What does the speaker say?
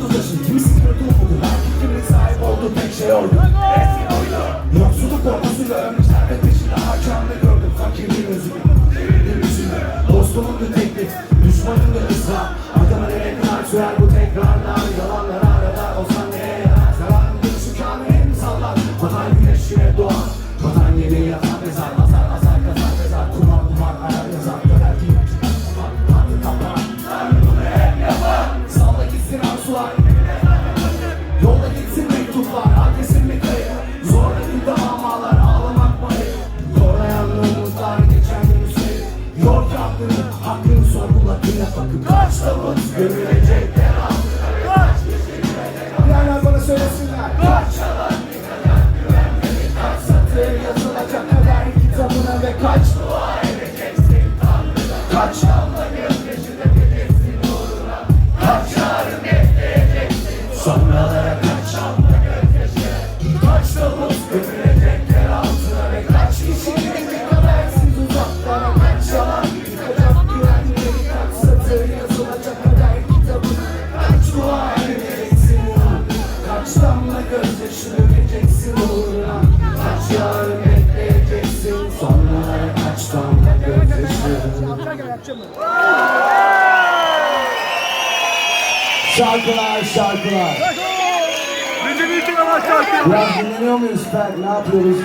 İnsan umudu taşı, kimisi kötü umudu Belki kimin sahip olduğu tek şey oydu Eski oydu. Yoksulluk korkusuyla ölmüşler ve peşinde harcandı gördüm. Fakirin özünü, devirdim yüzünü Dostumun da teklif, düşmanım da ısrar Adama nereye kadar sürer bu tekrarlar bakıp Kaç tavuk Gömülecek yer altına Bilenler bana söylesinler Kaç yalan bir kadar Kaç satır yazılacak kader kitabına Ve kaç dua edeceksin Tanrı'na Kaç damla gözyaşı Kaç yarın bekleyeceksin kaç damla gözyaşı Kaç gözyaşı dökeceksin uğruna Kaç bekleyeceksin Sonralara kaç damla gözyaşı Şarkılar şarkılar Recep İvedik ama şarkı. Biraz dinleniyor muyuz Fer? Ne yapıyoruz?